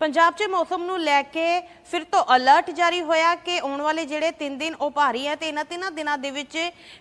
ਪੰਜਾਬ 'ਚ ਮੌਸਮ ਨੂੰ ਲੈ ਕੇ ਫਿਰ ਤੋਂ ਅਲਰਟ ਜਾਰੀ ਹੋਇਆ ਕਿ ਆਉਣ ਵਾਲੇ ਜਿਹੜੇ 3 ਦਿਨ ਉਹ ਭਾਰੀ ਹੈ ਤੇ ਇਹਨਾਂ ਤਿੰਨਾਂ ਦਿਨਾਂ ਦੇ ਵਿੱਚ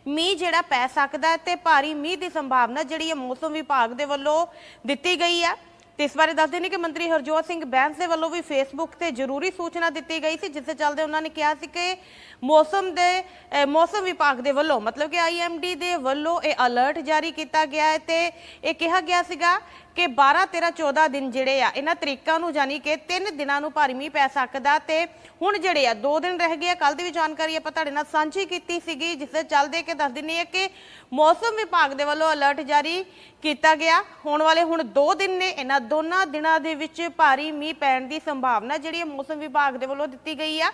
ਮੀਂਹ ਜਿਹੜਾ ਪੈ ਸਕਦਾ ਹੈ ਤੇ ਭਾਰੀ ਮੀਂਹ ਦੀ ਸੰਭਾਵਨਾ ਜਿਹੜੀ ਹੈ ਮੌਸਮ ਵਿਭਾਗ ਦੇ ਵੱਲੋਂ ਦਿੱਤੀ ਗਈ ਹੈ ਤੇ ਇਸ ਬਾਰੇ ਦੱਸਦੇ ਨੇ ਕਿ ਮੰਤਰੀ ਹਰਜੋਤ ਸਿੰਘ ਬੈਂਸ ਦੇ ਵੱਲੋਂ ਵੀ ਫੇਸਬੁੱਕ ਤੇ ਜ਼ਰੂਰੀ ਸੂਚਨਾ ਦਿੱਤੀ ਗਈ ਸੀ, ਜਿਸ ਦੇ ਚੱਲਦੇ ਉਹਨਾਂ ਨੇ ਕਿਹਾ ਸੀ ਕਿ ਮੌਸਮ ਦੇ ਮੌਸਮ ਵਿਭਾਗ ਦੇ ਵੱਲੋਂ, ਮਤਲਬ ਕਿ ਆਈਐਮਡੀ ਦੇ ਵੱਲੋਂ ਇਹ ਅਲਰਟ ਜਾਰੀ ਕੀਤਾ ਗਿਆ ਹੈ ਤੇ ਇਹ ਕਿਹਾ ਗਿਆ ਸੀਗਾ ਕਿ 12 13 14 ਦਿਨ ਜਿਹੜੇ ਆ, ਇਹਨਾਂ ਤਰੀਕਾਂ ਨੂੰ ਜਾਨੀ ਕਿ 3 ਦਿਨਾਂ ਨੂੰ ਭਾਰੀ ਮੀਂਹ ਪੈ ਸਕਦਾ ਤੇ ਹੁਣ ਜਿਹੜੇ ਆ 2 ਦਿਨ ਰਹਿ ਗਏ ਆ। ਕੱਲ ਦੀ ਵੀ ਜਾਣਕਾਰੀ ਆਪਾਂ ਤੁਹਾਡੇ ਨਾਲ ਸਾਂਝੀ ਕੀਤੀ ਸੀਗੀ, ਜਿਸ ਦੇ ਚੱਲਦੇ ਕਿ ਦੱਸ ਦਿੰਨੀ ਹੈ ਕਿ ਮੌਸਮ ਵਿਭਾਗ ਦੇ ਵੱਲੋਂ ਅਲਰਟ ਜਾਰੀ ਕੀਤਾ ਗਿਆ। ਹੋਣ ਵਾਲੇ ਹੁਣ 2 ਦਿਨ ਨੇ, ਇਹਨਾਂ ਦੋਨਾਂ ਦਿਨਾਂ ਦੇ ਵਿੱਚ ਭਾਰੀ ਮੀਂਹ ਪੈਣ ਦੀ ਸੰਭਾਵਨਾ ਜਿਹੜੀ ਹੈ ਮੌਸਮ ਵਿਭਾਗ ਦੇ ਵੱਲੋਂ ਦਿੱਤੀ ਗਈ ਆ।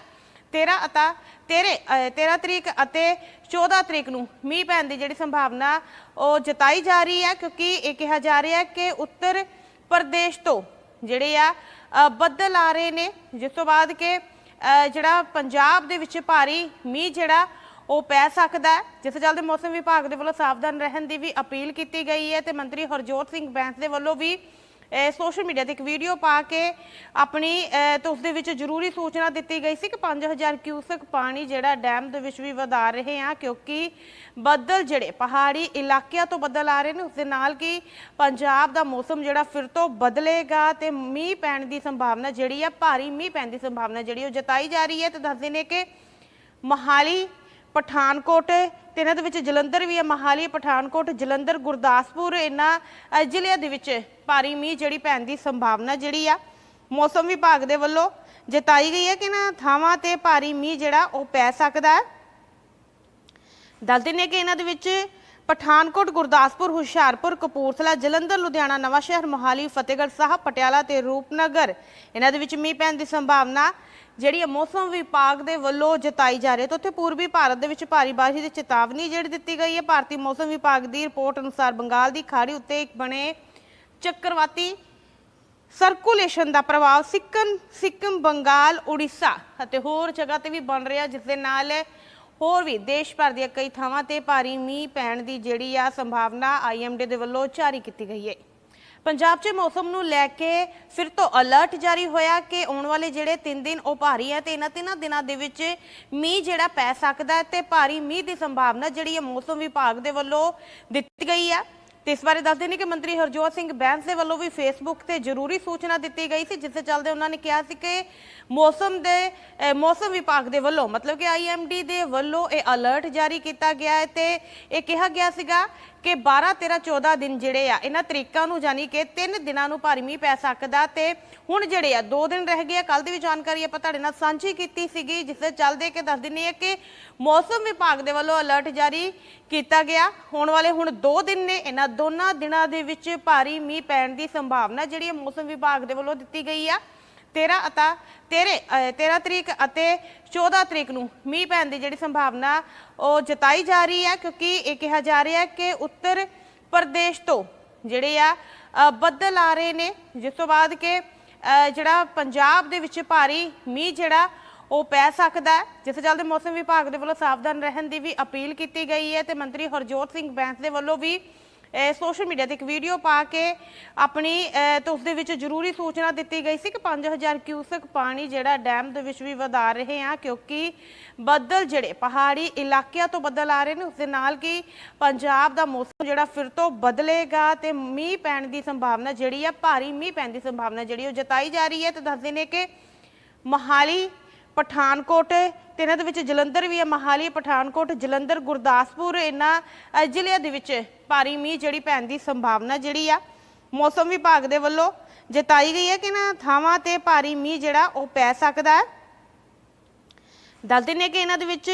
13 ਅਤੇ 13 ਅਹ 13 ਤਰੀਕ ਅਤੇ 14 ਤਰੀਕ ਨੂੰ ਮੀਂਹ ਪੈਣ ਦੀ ਜਿਹੜੀ ਸੰਭਾਵਨਾ ਉਹ ਜਤਾਈ ਜਾ ਰਹੀ ਹੈ, ਕਿਉਂਕਿ ਇਹ ਕਿਹਾ ਜਾ ਰਿਹਾ ਹੈ ਕਿ ਉੱਤਰ ਪ੍ਰਦੇਸ਼ ਤੋਂ ਜਿਹੜੇ ਆ ਬੱਦਲ ਆ ਰਹੇ ਨੇ। ਜਿਸ ਤੋਂ ਬਾਅਦ ਕਿ ਜਿਹੜਾ ਪੰਜਾਬ ਦੇ ਵਿੱਚ ਭਾਰੀ ਮੀਂਹ ਜਿਹੜਾ, ਉਹ ਪੈ ਸਕਦਾ ਹੈ। ਜਿਸ ਚੱਲਦੇ ਮੌਸਮ ਵਿਭਾਗ ਦੇ ਵੱਲੋਂ ਸਾਵਧਾਨ ਰਹਿਣ ਦੀ ਵੀ ਅਪੀਲ ਕੀਤੀ ਗਈ ਹੈ ਤੇ ਮੰਤਰੀ ਹਰਜੋਤ ਸਿੰਘ ਬੈਂਸ ਦੇ ਵੱਲੋਂ ਵੀ ਸੋਸ਼ਲ ਮੀਡੀਆ ਤੇ ਇੱਕ ਵੀਡੀਓ ਪਾ ਕੇ ਆਪਣੀ ਅਹ, ਤੇ ਉਸ ਦੇ ਵਿੱਚ ਜ਼ਰੂਰੀ ਸੂਚਨਾ ਦਿੱਤੀ ਗਈ ਸੀ ਕਿ 5000 ਕਿਊਸਕ ਪਾਣੀ ਜਿਹੜਾ ਡੈਮ ਦੇ ਵਿੱਚ ਵੀ ਵਧਾ ਰਹੇ ਆ ਕਿਉਂਕਿ ਬੱਦਲ ਜਿਹੜੇ ਪਹਾੜੀ ਇਲਾਕਿਆਂ ਤੋਂ ਬੱਦਲ ਆ ਰਹੇ ਨੇ ਉਸ ਦੇ ਨਾਲ ਕਿ ਪੰਜਾਬ ਦਾ ਮੌਸਮ ਜਿਹੜਾ ਫਿਰ ਤੋਂ ਬਦਲੇਗਾ ਤੇ ਮੀਂਹ ਪੈਣ ਦੀ ਸੰਭਾਵਨਾ ਜਿਹੜੀ ਆ ਭਾਰੀ ਮੀਂਹ ਪੈਣ ਦੀ ਸੰਭਾਵਨਾ ਜਿਹੜੀ ਉਹ ਜਤਾਈ ਜਾ ਰਹੀ ਹੈ ਤੇ ਦੱਸਦੇ ਨੇ ਕਿ ਮਹਾਲੀ ਪਠਾਨਕੋਟ ਤੇ ਇਹਨਾਂ ਦੇ ਵਿੱਚ ਜਲੰਧਰ ਵੀ ਹੈ, ਮਹਾਲੀ, ਪਠਾਨਕੋਟ, ਜਲੰਧਰ, ਗੁਰਦਾਸਪੁਰ, ਇਹਨਾਂ ਜ਼ਿਲ੍ਹਿਆਂ ਦੇ ਵਿੱਚ ਭਾਰੀ ਮੀਂਹ ਜਿਹੜੀ ਪੈਣ ਦੀ ਸੰਭਾਵਨਾ ਜਿਹੜੀ ਆ, ਮੌਸਮ ਵਿਭਾਗ ਦੇ ਵੱਲੋਂ ਜਤਾਈ ਗਈ ਹੈ ਕਿ ਇਹਨਾਂ ਥਾਵਾਂ ਤੇ ਭਾਰੀ ਮੀਂਹ ਜਿਹੜਾ ਉਹ ਪੈ ਸਕਦਾ ਹੈ। ਦੱਸਦੇ ਨੇ ਕਿ ਇਹਨਾਂ ਦੇ ਵਿੱਚ ਪਠਾਨਕੋਟ, ਗੁਰਦਾਸਪੁਰ, ਹੁਸ਼ਿਆਰਪੁਰ, ਕਪੂਰਥਲਾ, ਜਲੰਧਰ, ਲੁਧਿਆਣਾ, ਨਵਾਂਸ਼ਹਿਰ, ਮੋਹਾਲੀ, ਫਤਿਹਗੜ੍ਹ ਸਾਹਿਬ, ਪਟਿਆਲਾ ਤੇ ਰੂਪਨਗਰ। ਇਹਨਾਂ ਦੇ ਵਿੱਚ ਮੀਂਹ ਪੈਣ ਦੀ ਸੰਭਾਵਨਾ ਜਿਹੜੀ ਹੈ ਮੌਸਮ ਵਿਭਾਗ ਦੇ ਵੱਲੋਂ ਜਤਾਈ ਜਾ ਰਹੀ ਹੈ ਤਾਂ ਉੱਥੇ ਪੂਰਬੀ ਭਾਰਤ ਦੇ ਵਿੱਚ ਭਾਰੀ ਬਾਰਿਸ਼ ਦੀ ਚੇਤਾਵਨੀ ਜਿਹੜੀ ਦਿੱਤੀ ਗਈ ਹੈ। ਭਾਰਤੀ ਮੌਸਮ ਵਿਭਾਗ ਦੀ ਰਿਪੋਰਟ ਅਨੁਸਾਰ ਬੰਗਾਲ ਦੀ ਖਾੜੀ ਉੱਤੇ ਇੱਕ ਬਣੇ ਚੱਕਰਵਾਤੀ ਸਰਕੂਲੇਸ਼ਨ ਦਾ ਪ੍ਰਭਾਵ ਸਿੱਕਮ ਸਿੱਕਮ ਬੰਗਾਲ, ਉੜੀਸਾ ਅਤੇ ਹੋਰ ਜਗ੍ਹਾ ਤੇ ਵੀ ਬਣ ਰਿਹਾ, ਜਿਸ ਦੇ ਨਾਲ ਹੋਰ ਵੀ ਦੇਸ਼ ਭਰ ਦੀਆਂ ਕਈ ਥਾਵਾਂ ਤੇ ਭਾਰੀ ਮੀਂਹ ਪੈਣ ਦੀ ਜਿਹੜੀ ਆ ਸੰਭਾਵਨਾ ਆਈਐਮਡੀ ਦੇ ਵੱਲੋਂ ਜਾਰੀ ਕੀਤੀ ਗਈ ਹੈ। ਪੰਜਾਬ 'ਚ ਮੌਸਮ ਨੂੰ ਲੈ ਕੇ ਫਿਰ ਤੋਂ ਅਲਰਟ ਜਾਰੀ ਹੋਇਆ ਕਿ ਆਉਣ ਵਾਲੇ ਜਿਹੜੇ 3 ਦਿਨ ਉਹ ਭਾਰੀ ਹੈ ਤੇ ਇਹਨਾਂ ਤਿੰਨਾਂ ਦਿਨਾਂ ਦੇ ਵਿੱਚ ਮੀਂਹ ਜਿਹੜਾ ਪੈ ਸਕਦਾ ਹੈ ਤੇ ਭਾਰੀ ਮੀਂਹ ਦੀ ਸੰਭਾਵਨਾ ਜਿਹੜੀ ਹੈ ਮੌਸਮ ਵਿਭਾਗ ਦੇ ਵੱਲੋਂ ਦਿੱਤੀ ਗਈ ਹੈ ਤੇ ਇਸ ਬਾਰੇ ਦੱਸਦੇ ਨੇ ਕਿ ਮੰਤਰੀ ਹਰਜੋਤ ਸਿੰਘ ਬੈਂਸ ਦੇ ਵੱਲੋਂ ਵੀ ਫੇਸਬੁੱਕ ਤੇ ਜ਼ਰੂਰੀ ਸੂਚਨਾ ਦਿੱਤੀ ਗਈ ਸੀ, ਜਿਸ ਦੇ ਚੱਲਦੇ ਉਹਨਾਂ ਨੇ ਕਿਹਾ ਸੀ ਕਿ ਮੌਸਮ ਦੇ ਮੌਸਮ ਵਿਭਾਗ ਦੇ ਵੱਲੋਂ, ਮਤਲਬ ਕਿ ਆਈਐਮਡੀ ਦੇ ਵੱਲੋਂ ਇਹ ਅਲਰਟ ਜਾਰੀ ਕੀਤਾ ਗਿਆ ਹੈ ਤੇ ਇਹ ਕਿਹਾ ਗਿਆ ਸੀਗਾ ਕਿ 12 13 14 ਦਿਨ ਜਿਹੜੇ ਆ, ਇਹਨਾਂ ਤਰੀਕਾਂ ਨੂੰ ਜਾਨੀ ਕਿ 3 ਦਿਨਾਂ ਨੂੰ ਭਾਰੀ ਮੀਂਹ ਪੈ ਸਕਦਾ ਤੇ ਹੁਣ ਜਿਹੜੇ ਆ 2 ਦਿਨ ਰਹਿ ਗਏ ਆ। ਕੱਲ ਦੀ ਵੀ ਜਾਣਕਾਰੀ ਆਪਾਂ ਤੁਹਾਡੇ ਨਾਲ ਸਾਂਝੀ ਕੀਤੀ ਸੀਗੀ, ਜਿਸ ਦੇ ਚੱਲਦੇ ਕਿ ਦੱਸ ਦਿੰਨੀ ਹੈ ਕਿ ਮੌਸਮ ਵਿਭਾਗ ਦੇ ਵੱਲੋਂ ਅਲਰਟ ਜਾਰੀ ਕੀਤਾ ਗਿਆ। ਹੋਣ ਵਾਲੇ ਹੁਣ 2 ਦਿਨ ਨੇ, ਇਹਨਾਂ ਦੋਨਾਂ ਦਿਨਾਂ ਦੇ ਵਿੱਚ ਭਾਰੀ ਮੀਂਹ ਪੈਣ ਦੀ ਸੰਭਾਵਨਾ ਜਿਹੜੀ ਹੈ ਮੌਸਮ ਵਿਭਾਗ ਦੇ ਵੱਲੋਂ ਦਿੱਤੀ ਗਈ ਆ। 13 ਅਤੇ 13 ਅਹ 13 ਤਰੀਕ ਅਤੇ 14 ਤਰੀਕ ਨੂੰ ਮੀਂਹ ਪੈਣ ਦੀ ਜਿਹੜੀ ਸੰਭਾਵਨਾ ਉਹ ਜਤਾਈ ਜਾ ਰਹੀ ਹੈ, ਕਿਉਂਕਿ ਇਹ ਕਿਹਾ ਜਾ ਰਿਹਾ ਹੈ ਕਿ ਉੱਤਰ ਪ੍ਰਦੇਸ਼ ਤੋਂ ਜਿਹੜੇ ਆ ਬੱਦਲ ਆ ਰਹੇ ਨੇ। ਜਿਸ ਤੋਂ ਬਾਅਦ ਕਿ ਜਿਹੜਾ ਪੰਜਾਬ ਦੇ ਵਿੱਚ ਭਾਰੀ ਮੀਂਹ ਜਿਹੜਾ, ਉਹ ਪੈ ਸਕਦਾ ਜਿਸ ਚੱਲਦੇ ਮੌਸਮ ਵਿਭਾਗ ਦੇ ਵੱਲੋਂ ਸਾਵਧਾਨ ਰਹਿਣ ਦੀ ਵੀ ਅਪੀਲ ਕੀਤੀ ਗਈ ਹੈ ਤੇ ਮੰਤਰੀ ਹਰਜੋਤ ਸਿੰਘ ਬੈਂਸ ਦੇ ਵੱਲੋਂ ਵੀ ਸੋਸ਼ਲ ਮੀਡੀਆ ਤੇ ਇੱਕ ਵੀਡੀਓ ਪਾ ਕੇ ਆਪਣੀ ਅਹ, ਤੇ ਉਸ ਦੇ ਵਿੱਚ ਜ਼ਰੂਰੀ ਸੂਚਨਾ ਦਿੱਤੀ ਗਈ ਸੀ ਕਿ 5000 ਕਿਊਸਕ ਪਾਣੀ ਜਿਹੜਾ ਡੈਮ ਦੇ ਵਿੱਚ ਵੀ ਵਧਾ ਰਹੇ ਆ ਕਿਉਂਕਿ ਬੱਦਲ ਜਿਹੜੇ ਪਹਾੜੀ ਇਲਾਕਿਆਂ ਤੋਂ ਬੱਦਲ ਆ ਰਹੇ ਨੇ ਉਸ ਦੇ ਨਾਲ ਕਿ ਪੰਜਾਬ ਦਾ ਮੌਸਮ ਜਿਹੜਾ ਫਿਰ ਤੋਂ ਬਦਲੇਗਾ ਤੇ ਮੀਂਹ ਪੈਣ ਦੀ ਸੰਭਾਵਨਾ ਜਿਹੜੀ ਆ ਭਾਰੀ ਮੀਂਹ ਪੈਣ ਦੀ ਸੰਭਾਵਨਾ ਜਿਹੜੀ ਉਹ ਜਤਾਈ ਜਾ ਰਹੀ ਹੈ। ਤੇ ਦੱਸਦੇ ਨੇ ਕਿ ਮਹਾਲੀ ਪਠਾਨਕੋਟ, ਤੇ ਇਹਨਾਂ ਦੇ ਵਿੱਚ ਜਲੰਧਰ ਵੀ ਹੈ, ਮਹਾਲੀ, ਪਠਾਨਕੋਟ, ਜਲੰਧਰ, ਗੁਰਦਾਸਪੁਰ, ਇਹਨਾਂ ਜ਼ਿਲ੍ਹਿਆਂ ਦੇ ਵਿੱਚ ਭਾਰੀ ਮੀਂਹ ਜਿਹੜੀ ਪੈਣ ਦੀ ਸੰਭਾਵਨਾ ਜਿਹੜੀ ਆ, ਮੌਸਮ ਵਿਭਾਗ ਦੇ ਵੱਲੋਂ ਜਤਾਈ ਗਈ ਹੈ ਕਿ ਇਹਨਾਂ ਥਾਵਾਂ ਤੇ ਭਾਰੀ ਮੀਂਹ ਜਿਹੜਾ ਉਹ ਪੈ ਸਕਦਾ ਹੈ। ਦੱਸਦੇ ਨੇ ਕਿ ਇਹਨਾਂ ਦੇ ਵਿੱਚ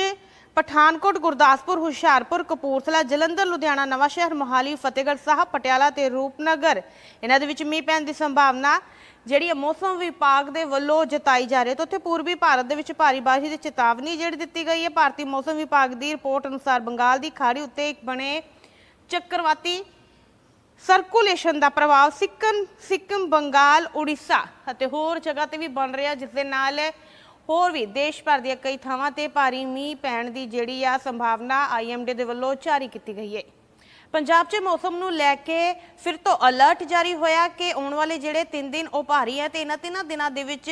ਪਠਾਨਕੋਟ, ਗੁਰਦਾਸਪੁਰ, ਹੁਸ਼ਿਆਰਪੁਰ, ਕਪੂਰਥਲਾ, ਜਲੰਧਰ, ਲੁਧਿਆਣਾ ਨਵਾਂ ਸ਼ਹਿਰ ਮੋਹਾਲੀ, ਫਤਿਹਗੜ੍ਹ ਸਾਹਿਬ, ਪਟਿਆਲਾ ਤੇ ਰੂਪਨਗਰ। ਇਹਨਾਂ ਦੇ ਵਿੱਚ ਮੀਂਹ ਪੈਣ ਦੀ ਸੰਭਾਵਨਾ ਜਿਹੜੀ ਹੈ, ਮੌਸਮ ਵਿਭਾਗ ਦੇ ਵੱਲੋਂ ਜਤਾਈ ਜਾ ਰਹੀ ਹੈ ਤਾਂ ਉੱਥੇ ਪੂਰਬੀ ਭਾਰਤ ਦੇ ਵਿੱਚ ਭਾਰੀ ਬਾਰਿਸ਼ ਦੀ ਚੇਤਾਵਨੀ ਜਿਹੜੀ ਦਿੱਤੀ ਗਈ ਹੈ। ਭਾਰਤੀ ਮੌਸਮ ਵਿਭਾਗ ਦੀ ਰਿਪੋਰਟ ਅਨੁਸਾਰ ਬੰਗਾਲ ਦੀ ਖਾੜੀ ਉੱਤੇ ਇੱਕ ਬਣੇ ਚੱਕਰਵਾਤੀ ਸਰਕੂਲੇਸ਼ਨ ਦਾ ਪ੍ਰਭਾਵ ਸਿੱਕਮ ਸਿੱਕਮ ਬੰਗਾਲ, ਉੜੀਸਾ ਅਤੇ ਹੋਰ ਜਗ੍ਹਾ ਤੇ ਵੀ ਬਣ ਰਿਹਾ, ਜਿਸ ਦੇ ਨਾਲ ਹੋਰ ਵੀ ਦੇਸ਼ ਭਰ ਦੀਆਂ ਕਈ ਥਾਵਾਂ ਤੇ ਭਾਰੀ ਮੀਂਹ ਪੈਣ ਦੀ ਜਿਹੜੀ ਆ ਸੰਭਾਵਨਾ ਆਈਐਮਡੀ ਦੇ ਵੱਲੋਂ ਜਾਰੀ ਕੀਤੀ ਗਈ ਹੈ ਪੰਜਾਬ 'ਚ ਮੌਸਮ ਨੂੰ ਲੈ ਕੇ ਫਿਰ ਤੋਂ ਅਲਰਟ ਜਾਰੀ ਹੋਇਆ ਕਿ ਆਉਣ ਵਾਲੇ ਜਿਹੜੇ 3 ਦਿਨ ਉਹ ਭਾਰੀ ਹੈ ਤੇ ਇਹਨਾਂ ਤਿੰਨਾਂ ਦਿਨਾਂ ਦੇ ਵਿੱਚ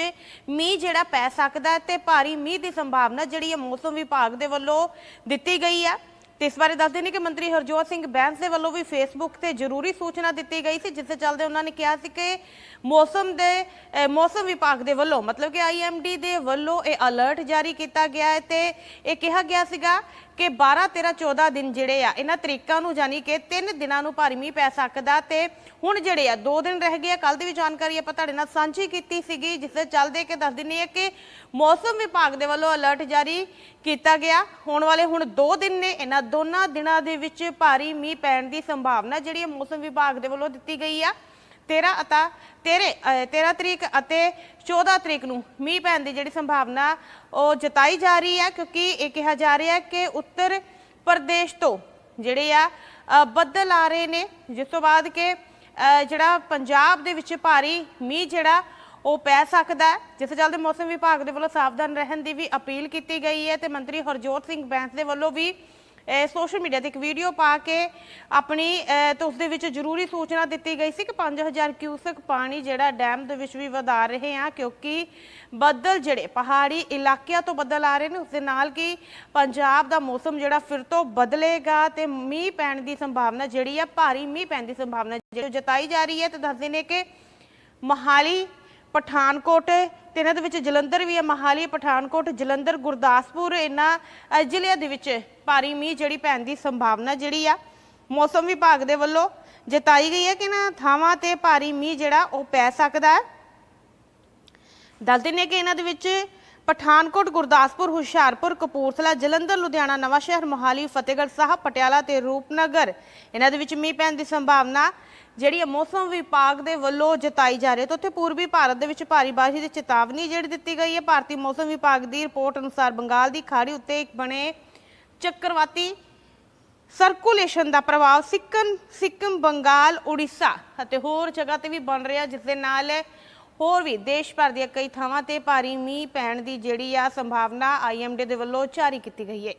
ਮੀਂਹ ਜਿਹੜਾ ਪੈ ਸਕਦਾ ਹੈ ਤੇ ਭਾਰੀ ਮੀਂਹ ਦੀ ਸੰਭਾਵਨਾ ਜਿਹੜੀ ਹੈ ਮੌਸਮ ਵਿਭਾਗ ਦੇ ਵੱਲੋਂ ਦਿੱਤੀ ਗਈ ਹੈ ਤੇ ਇਸ ਬਾਰੇ ਦੱਸਦੇ ਨੇ ਕਿ ਮੰਤਰੀ ਹਰਜੋਤ ਸਿੰਘ ਬੈਂਸ ਦੇ ਵੱਲੋਂ ਵੀ ਫੇਸਬੁੱਕ ਤੇ ਜ਼ਰੂਰੀ ਸੂਚਨਾ ਦਿੱਤੀ ਗਈ ਸੀ, ਜਿਸ ਦੇ ਚੱਲਦੇ ਉਹਨਾਂ ਨੇ ਕਿਹਾ ਸੀ ਕਿ ਮੌਸਮ ਦੇ ਮੌਸਮ ਵਿਭਾਗ ਦੇ ਵੱਲੋਂ, ਮਤਲਬ ਕਿ ਆਈਐਮਡੀ ਦੇ ਵੱਲੋਂ ਇਹ ਅਲਰਟ ਜਾਰੀ ਕੀਤਾ ਗਿਆ ਹੈ ਤੇ ਇਹ ਕਿਹਾ ਗਿਆ ਸੀਗਾ ਕਿ 12 13 14 ਦਿਨ ਜਿਹੜੇ ਆ, ਇਹਨਾਂ ਤਰੀਕਾਂ ਨੂੰ ਜਾਨੀ ਕਿ 3 ਦਿਨਾਂ ਨੂੰ ਭਾਰੀ ਮੀਂਹ ਪੈ ਸਕਦਾ ਤੇ ਹੁਣ ਜਿਹੜੇ ਆ 2 ਦਿਨ ਰਹਿ ਗਏ ਆ। ਕੱਲ ਦੀ ਵੀ ਜਾਣਕਾਰੀ ਆਪਾਂ ਤੁਹਾਡੇ ਨਾਲ ਸਾਂਝੀ ਕੀਤੀ ਸੀਗੀ, ਜਿਸ ਦੇ ਚੱਲਦੇ ਕਿ ਦੱਸ ਦਿੰਨੀ ਹੈ ਕਿ ਮੌਸਮ ਵਿਭਾਗ ਦੇ ਵੱਲੋਂ ਅਲਰਟ ਜਾਰੀ ਕੀਤਾ ਗਿਆ। ਹੋਣ ਵਾਲੇ ਹੁਣ 2 ਦਿਨ ਨੇ, ਇਹਨਾਂ ਦੋਨਾਂ ਦਿਨਾਂ ਦੇ ਵਿੱਚ ਭਾਰੀ ਮੀਂਹ ਪੈਣ ਦੀ ਸੰਭਾਵਨਾ ਜਿਹੜੀ ਹੈ ਮੌਸਮ ਵਿਭਾਗ ਦੇ ਵੱਲੋਂ ਦਿੱਤੀ ਗਈ ਆ। 13 ਅਤੇ 13 13 ਤਰੀਕ ਅਤੇ 14 ਤਰੀਕ ਨੂੰ ਮੀਂਹ ਪੈਣ ਦੀ ਜਿਹੜੀ ਸੰਭਾਵਨਾ ਉਹ ਜਤਾਈ ਜਾ ਰਹੀ ਹੈ, ਕਿਉਂਕਿ ਇਹ ਕਿਹਾ ਜਾ ਰਿਹਾ ਹੈ ਕਿ ਉੱਤਰ ਪ੍ਰਦੇਸ਼ ਤੋਂ ਜਿਹੜੇ ਆ ਬੱਦਲ ਆ ਰਹੇ ਨੇ, ਜਿਸ ਤੋਂ ਬਾਅਦ ਕਿ ਜਿਹੜਾ ਪੰਜਾਬ ਦੇ ਵਿੱਚ ਭਾਰੀ ਮੀਂਹ ਜਿਹੜਾ ਉਹ ਪੈ ਸਕਦਾ ਹੈ, ਜਿਸ ਚੱਲਦੇ ਮੌਸਮ ਵਿਭਾਗ ਦੇ ਵੱਲੋਂ ਸਾਵਧਾਨ ਰਹਿਣ ਦੀ ਵੀ ਅਪੀਲ ਕੀਤੀ ਗਈ ਹੈ ਤੇ ਮੰਤਰੀ ਹਰਜੋਤ ਸਿੰਘ ਬੈਂਸ ਦੇ ਵੱਲੋਂ ਵੀ ਸੋਸ਼ਲ ਮੀਡੀਆ ਤੇ ਇੱਕ ਵੀਡੀਓ ਪਾ ਕੇ ਆਪਣੀ, ਅਹ ਤੇ ਉਸ ਦੇ ਵਿੱਚ ਜ਼ਰੂਰੀ ਸੂਚਨਾ ਦਿੱਤੀ ਗਈ ਸੀ ਕਿ 5000 ਕਿਊਸਕ ਪਾਣੀ ਜਿਹੜਾ ਡੈਮ ਦੇ ਵਿੱਚ ਵੀ ਵਧਾ ਰਹੇ ਆ, ਕਿਉਂਕਿ ਬੱਦਲ ਜਿਹੜੇ ਪਹਾੜੀ ਇਲਾਕਿਆਂ ਤੋਂ ਬੱਦਲ ਆ ਰਹੇ ਨੇ ਉਸ ਦੇ ਨਾਲ ਕਿ ਪੰਜਾਬ ਦਾ ਮੌਸਮ ਜਿਹੜਾ ਫਿਰ ਤੋਂ ਬਦਲੇਗਾ ਤੇ ਮੀਂਹ ਪੈਣ ਦੀ ਸੰਭਾਵਨਾ ਜਿਹੜੀ ਆ, ਭਾਰੀ ਮੀਂਹ ਪੈਣ ਦੀ ਸੰਭਾਵਨਾ ਜਿਹੜੀ ਜਤਾਈ ਜਾ ਰਹੀ ਹੈ, ਤੇ ਦੱਸਦੇ ਨੇ ਕਿ ਮਹਾਲੀ ਪਠਾਨਕੋਟ ਤੇ ਇਹਨਾਂ ਦੇ ਵਿੱਚ ਜਲੰਧਰ ਵੀ ਹੈ, ਮਹਾਲੀ, ਪਠਾਨਕੋਟ, ਜਲੰਧਰ, ਗੁਰਦਾਸਪੁਰ, ਇਹਨਾਂ ਜ਼ਿਲ੍ਹਿਆਂ ਦੇ ਵਿੱਚ ਭਾਰੀ ਮੀਂਹ ਜਿਹੜੀ ਪੈਣ ਦੀ ਸੰਭਾਵਨਾ ਜਿਹੜੀ ਆ। ਮੌਸਮ ਵਿਭਾਗ ਦੇ ਵੱਲੋਂ ਜਤਾਈ ਗਈ ਹੈ ਕਿ ਇਹਨਾਂ ਥਾਵਾਂ ਤੇ ਭਾਰੀ ਮੀਂਹ ਜਿਹੜਾ ਉਹ ਪੈ ਸਕਦਾ ਹੈ। ਦੱਸਦੇ ਨੇ ਕਿ ਇਹਨਾਂ ਦੇ ਵਿੱਚ ਪਠਾਨਕੋਟ, ਗੁਰਦਾਸਪੁਰ, ਹੁਸ਼ਿਆਰਪੁਰ, ਕਪੂਰਥਲਾ, ਜਲੰਧਰ, ਲੁਧਿਆਣਾ, ਨਵਾਂਸ਼ਹਿਰ, ਮੋਹਾਲੀ, ਫਤਿਹਗੜ੍ਹ ਸਾਹਿਬ, ਪਟਿਆਲਾ ਤੇ ਰੂਪਨਗਰ ਇਹਨਾਂ ਦੇ ਵਿੱਚ ਮੀਂਹ ਪੈਣ ਦੀ ਸੰਭਾਵਨਾ ਜਿਹੜੀ ਹੈ ਮੌਸਮ ਵਿਭਾਗ ਦੇ ਵੱਲੋਂ ਜਤਾਈ ਜਾ ਰਹੀ ਹੈ ਤਾਂ ਉੱਥੇ ਪੂਰਬੀ ਭਾਰਤ ਦੇ ਵਿੱਚ ਭਾਰੀ ਬਾਰਿਸ਼ ਦੀ ਚੇਤਾਵਨੀ ਜਿਹੜੀ ਦਿੱਤੀ ਗਈ ਹੈ। ਭਾਰਤੀ ਮੌਸਮ ਵਿਭਾਗ ਦੀ ਰਿਪੋਰਟ ਅਨੁਸਾਰ ਬੰਗਾਲ ਦੀ ਖਾੜੀ ਉੱਤੇ ਇੱਕ ਬਣੇ ਚੱਕਰਵਾਤੀ ਸਰਕੂਲੇਸ਼ਨ ਦਾ ਪ੍ਰਭਾਵ ਸਿੱਕਮ ਸਿੱਕਮ, ਬੰਗਾਲ, ਉੜੀਸਾ ਅਤੇ ਹੋਰ ਜਗ੍ਹਾ ਤੇ ਵੀ ਬਣ ਰਿਹਾ, ਜਿਸ ਦੇ ਨਾਲ ਹੋਰ ਵੀ ਦੇਸ਼ ਭਰ ਦੀਆਂ ਕਈ ਥਾਵਾਂ ਤੇ ਭਾਰੀ ਮੀਂਹ ਪੈਣ ਦੀ ਜਿਹੜੀ ਆ ਸੰਭਾਵਨਾ ਆਈਐਮਡੀ ਦੇ ਵੱਲੋਂ ਜਾਰੀ ਕੀਤੀ ਗਈ ਹੈ।